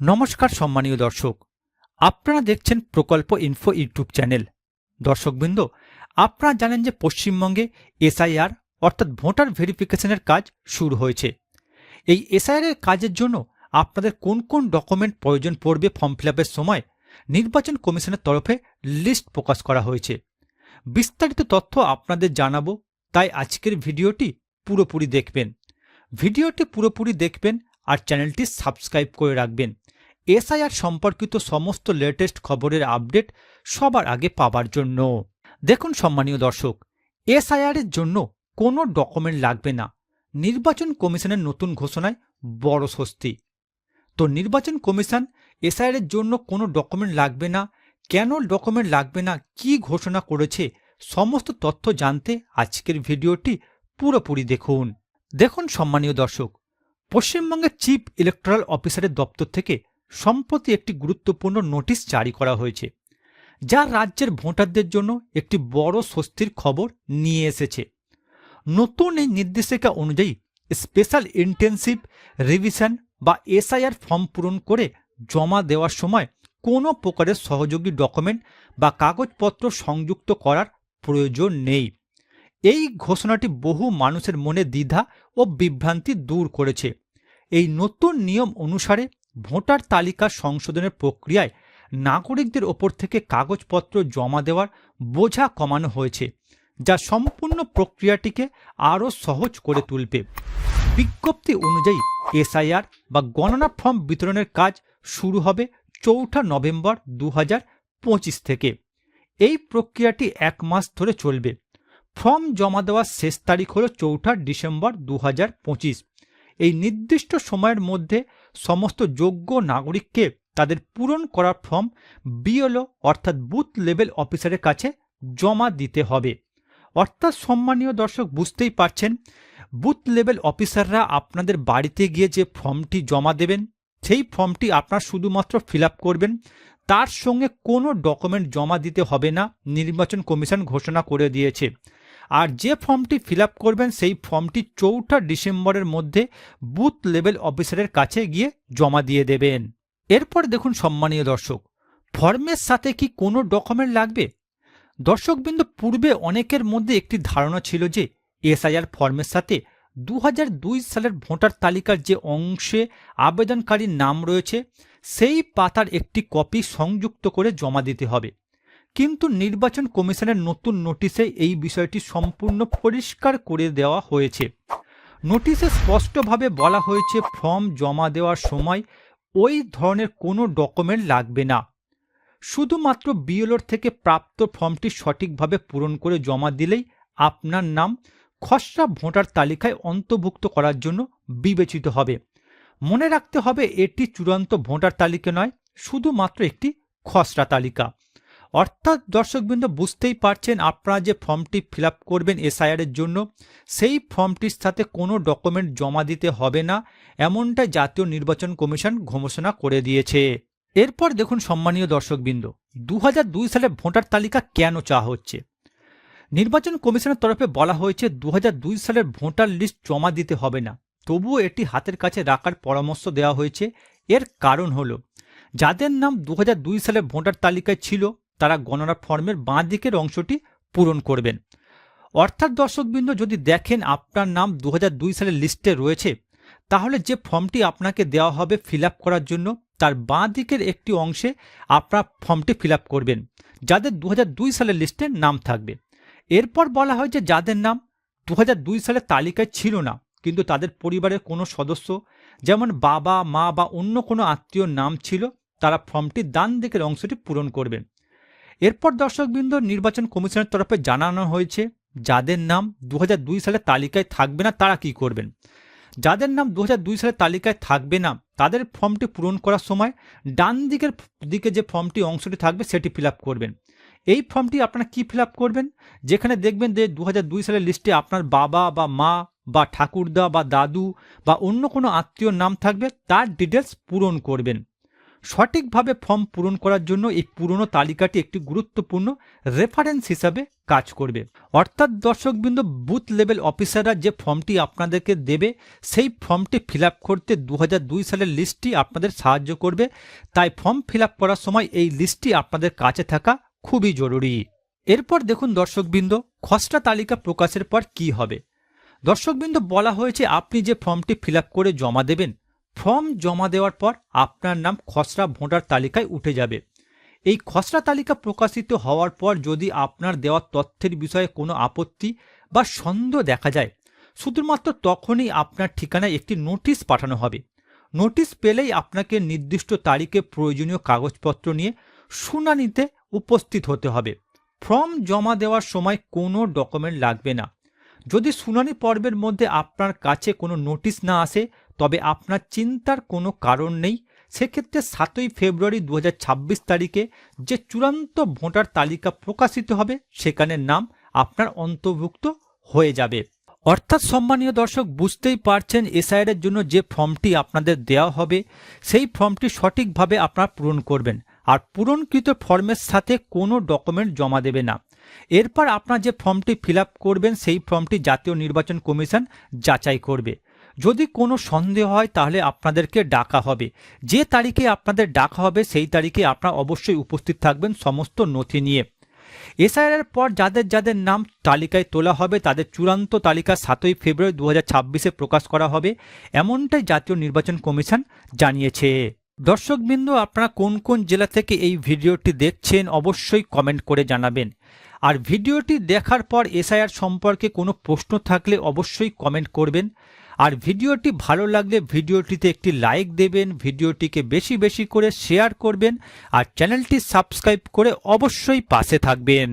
নমস্কার সম্মানীয় দর্শক। আপনারা দেখছেন প্রকল্প ইনফো ইউটিউব চ্যানেল। দর্শকবৃন্দ, আপনারা জানেন যে পশ্চিমবঙ্গে এসআইআর, অর্থাৎ ভোটার ভেরিফিকেশনের কাজ শুরু হয়েছে। এই এসআইআর এর কাজের জন্য আপনাদের কোন কোন ডকুমেন্ট প্রয়োজন পড়বে ফর্ম ফিল সময় নির্বাচন কমিশনের তরফে লিস্ট প্রকাশ করা হয়েছে। বিস্তারিত তথ্য আপনাদের জানাব, তাই আজকের ভিডিওটি পুরোপুরি দেখবেন। ভিডিওটি পুরোপুরি দেখবেন আর চ্যানেলটি সাবস্ক্রাইব করে রাখবেন। এসআইআর সম্পর্কিত সমস্ত লেটেস্ট খবরের আপডেট সবার আগে পাওয়ার জন্য। দেখুন সম্মানীয় দর্শক, এসআইআর এর জন্য কোনো ডকুমেন্ট লাগবে না। নির্বাচন কমিশনের নতুন ঘোষণায় বড় স্বস্তি। তো নির্বাচন কমিশন এসআইআর এর জন্য কোনো ডকুমেন্ট লাগবে না? কেন ডকুমেন্ট লাগবে না? কি ঘোষণা করেছে? সমস্ত তথ্য জানতে আজকের ভিডিওটি পুরোপুরি দেখুন। দেখুন সম্মানীয় দর্শক পশ্চিমবঙ্গের চিফ ইলেকট্রাল অফিসারের দপ্তর থেকে সম্প্রতি একটি গুরুত্বপূর্ণ নোটিশ জারি করা হয়েছে, যা রাজ্যের ভোটারদের জন্য একটি বড় স্বস্তির খবর নিয়ে এসেছে। নতুন এই নির্দেশিকা অনুযায়ী স্পেশাল ইন্টেন্সিভ রিভিশন বা এসআইআর ফর্ম পূরণ করে জমা দেওয়ার সময় কোনো প্রকারের সহযোগী ডকুমেন্ট বা কাগজপত্র সংযুক্ত করার প্রয়োজন নেই। এই ঘোষণাটি বহু মানুষের মনে দ্বিধা ও বিভ্রান্তি দূর করেছে। এই নতুন নিয়ম অনুসারে ভোটার তালিকা সংশোধনের প্রক্রিয়ায় নাগরিকদের ওপর থেকে কাগজপত্র জমা দেওয়ার বোঝা কমানো হয়েছে, যা সম্পূর্ণ প্রক্রিয়াটিকে আরও সহজ করে তুলবে। বিজ্ঞপ্তি অনুযায়ী এসআইআর বা গণনা ফর্ম বিতরণের কাজ শুরু হবে চৌঠা নভেম্বর দু হাজার পঁচিশ থেকে। এই প্রক্রিয়াটি এক মাস ধরে চলবে। ফর্ম জমা দেওয়ার শেষ তারিখ হল চৌঠা ডিসেম্বর দু হাজার পঁচিশ। এই নির্দিষ্ট সময়ের মধ্যে সমস্ত যোগ্য নাগরিককে তাদের পূরণ করা ফর্ম বিএলও অর্থাৎ বুথ লেভেল অফিসারের কাছে জমা দিতে হবে। অর্থাৎ সম্মানীয় দর্শক, বুঝতেই পারছেন, বুথ লেভেল অফিসাররা আপনাদের বাড়িতে গিয়ে যে ফর্মটি জমা দেবেন, সেই ফর্মটি আপনার শুধুমাত্র ফিল করবেন। তার সঙ্গে কোনো ডকুমেন্ট জমা দিতে হবে না, নির্বাচন কমিশন ঘোষণা করে দিয়েছে। আর যে ফর্মটি ফিল করবেন, সেই ফর্মটি চৌঠা ডিসেম্বরের মধ্যে বুথ লেভেল অফিসারের কাছে গিয়ে জমা দিয়ে দেবেন। এরপর দেখুন সম্মানীয় দর্শক, ফর্মের সাথে কি কোনো ডকুমেন্ট লাগবে? দর্শকবৃন্দ, পূর্বে অনেকের মধ্যে একটি ধারণা ছিল যে এসআইআর ফর্মের সাথে দু হাজার দুই সালের ভোটার তালিকার যে অংশে আবেদনকারীর নাম রয়েছে, সেই পাতার একটি কপি সংযুক্ত করে জমা দিতে হবে। কিন্তু নির্বাচন কমিশনের নতুন নোটিশে এই বিষয়টি সম্পূর্ণ পরিষ্কার করে দেওয়া হয়েছে। নোটিশে স্পষ্টভাবে বলা হয়েছে, ফর্ম জমা দেওয়ার সময় ওই ধরনের কোনো ডকুমেন্ট লাগবে না। শুধুমাত্র বিএলওর থেকে প্রাপ্ত ফর্মটি সঠিকভাবে পূরণ করে জমা দিলেই আপনার নাম খসড়া ভোটার তালিকায় অন্তর্ভুক্ত করার জন্য বিবেচিত হবে। মনে রাখতে হবে, এটি চূড়ান্ত ভোটার তালিকা নয়, শুধুমাত্র একটি খসড়া তালিকা। অর্থাৎ দর্শকবৃন্দ বুঝতেই পারছেন আপনারা যে ফর্মটি ফিল করবেন এসআইআর এর জন্য, সেই ফর্মটির সাথে কোনো ডকুমেন্ট জমা দিতে হবে না এমনটা জাতীয় নির্বাচন কমিশন ঘোষণা করে দিয়েছে। এরপর দেখুন সম্মানীয় দর্শকবৃন্দ দু হাজার দুই সালে ভোটার তালিকা কেন চাওয়া হচ্ছে? নির্বাচন কমিশনের তরফে বলা হয়েছে দু দুই সালের ভোটার লিস্ট জমা দিতে হবে না, তবুও এটি হাতের কাছে রাখার পরামর্শ দেওয়া হয়েছে। এর কারণ হলো, যাদের নাম দু সালে ভোটার তালিকায় ছিল তারা গণনা ফর্মের বাঁ দিকের অংশটি পূরণ করবেন। অর্থাৎ দর্শকবৃন্দ, যদি দেখেন আপনার নাম দু হাজার দুই সালের লিস্টে রয়েছে, তাহলে যে ফর্মটি আপনাকে দেওয়া হবে ফিল করার জন্য, তার বাঁ দিকের একটি অংশে আপনার ফর্মটি ফিল করবেন, যাদের দু হাজার দুই সালের লিস্টে নাম থাকবে। এরপর বলা হয় যে যাদের নাম দু হাজার দুই সালের তালিকায় ছিল না, কিন্তু তাদের পরিবারের কোনো সদস্য, যেমন বাবা, মা বা অন্য কোনো আত্মীয় নাম ছিল, তারা ফর্মটির ডান দিকের অংশটি পূরণ করবেন। এরপর দর্শকবৃন্দ নির্বাচন কমিশনের তরফে জানানো হয়েছে, যাদের নাম দু হাজার দুই সালের তালিকায় থাকবে না, তারা কি করবেন? যাদের নাম দু হাজার দুই সালের তালিকায় থাকবে না, তাদের ফর্মটি পূরণ করার সময় ডান দিকের দিকে যে ফর্মটি অংশটি থাকবে, সেটি ফিল করবেন। এই ফর্মটি আপনারা কি ফিল করবেন? যেখানে দেখবেন যে দু হাজার দুই সালের লিস্টে আপনার বাবা বা মা বা ঠাকুরদা বা দাদু বা অন্য কোনো আত্মীয়র নাম থাকবে, তার ডিটেলস পূরণ করবেন। সঠিকভাবে ফর্ম পূরণ করার জন্য এই পুরনো তালিকাটি একটি গুরুত্বপূর্ণ রেফারেন্স হিসাবে কাজ করবে। অর্থাৎ দর্শকবৃন্দ বুথ লেভেল অফিসাররা যে ফর্মটি আপনাদেরকে দেবে, সেই ফর্মটি ফিল করতে দু হাজার দুই সালের লিস্টটি আপনাদের সাহায্য করবে। তাই ফর্ম ফিল করার সময় এই লিস্টটি আপনাদের কাছে থাকা খুবই জরুরি। এরপর দেখুন দর্শকবৃন্দ, খসড়া তালিকা প্রকাশের পর কি হবে। দর্শকবৃন্দ, বলা হয়েছে আপনি যে ফর্মটি ফিল করে জমা দেবেন ফর্ম জমা দেওয়ার পর আপনার নাম খসড়া ভোটার তালিকায় উঠে যাবে। এই খসড়া তালিকা প্রকাশিত হওয়ার পর যদি আপনার দেওয়া তথ্যের বিষয়ে কোনো আপত্তি বা সন্দেহ দেখা যায়, শুধুমাত্র তখনই আপনার ঠিকানায় একটি নোটিশ পাঠানো হবে। নোটিশ পেলেই আপনাকে নির্দিষ্ট তারিখে প্রয়োজনীয় কাগজপত্র নিয়ে শুনানিতে উপস্থিত হতে হবে। ফর্ম জমা দেওয়ার সময় কোনো ডকুমেন্ট লাগবে না। যদি শুনানি পর্বের মধ্যে আপনার কাছে কোনো নোটিশ না আসে তবে আপনার চিন্তার কোনো কারণ নেই। সেক্ষেত্রে সাতই ফেব্রুয়ারি দু হাজার ছাব্বিশ তারিখে যে চূড়ান্ত ভোটার তালিকা প্রকাশিত হবে, সেখানে নাম আপনার অন্তর্ভুক্ত হয়ে যাবে। অর্থাৎ সম্মানীয় দর্শক, বুঝতেই পারছেন এসআইআর জন্য যে ফর্মটি আপনাদের দেওয়া হবে, সেই ফর্মটি সঠিকভাবে আপনারা পূরণ করবেন। আর পূরণকৃত ফর্মের সাথে কোনো ডকুমেন্ট জমা দেবে না। এরপর আপনার যে ফর্মটি ফিল করবেন, সেই ফর্মটি জাতীয় নির্বাচন কমিশন যাচাই করবে। যদি কোনো সন্দেহ হয়, তাহলে আপনাদেরকে ডাকা হবে। যে তারিখে আপনাদের ডাকা হবে, সেই তারিখে আপনারা অবশ্যই উপস্থিত থাকবেন সমস্ত নথি নিয়ে। এসআইআর পর যাদের যাদের নাম তালিকায় তোলা হবে, তাদের চূড়ান্ত তালিকা সাতই ফেব্রুয়ারি দু হাজার প্রকাশ করা হবে, এমনটাই জাতীয় নির্বাচন কমিশন জানিয়েছে। দর্শকবৃন্দ, আপনারা কোন কোন জেলা থেকে এই ভিডিওটি দেখছেন, অবশ্যই কমেন্ট করে জানাবেন। আর ভিডিওটি দেখার পর এসআইআর সম্পর্কে কোনো প্রশ্ন থাকলে অবশ্যই কমেন্ট করবেন। আর ভিডিওটি ভালো লাগলে ভিডিওটিতে একটি লাইক দেবেন, ভিডিওটিকে বেশি বেশি করে শেয়ার করবেন, আর চ্যানেলটি সাবস্ক্রাইব করে অবশ্যই পাশে থাকবেন।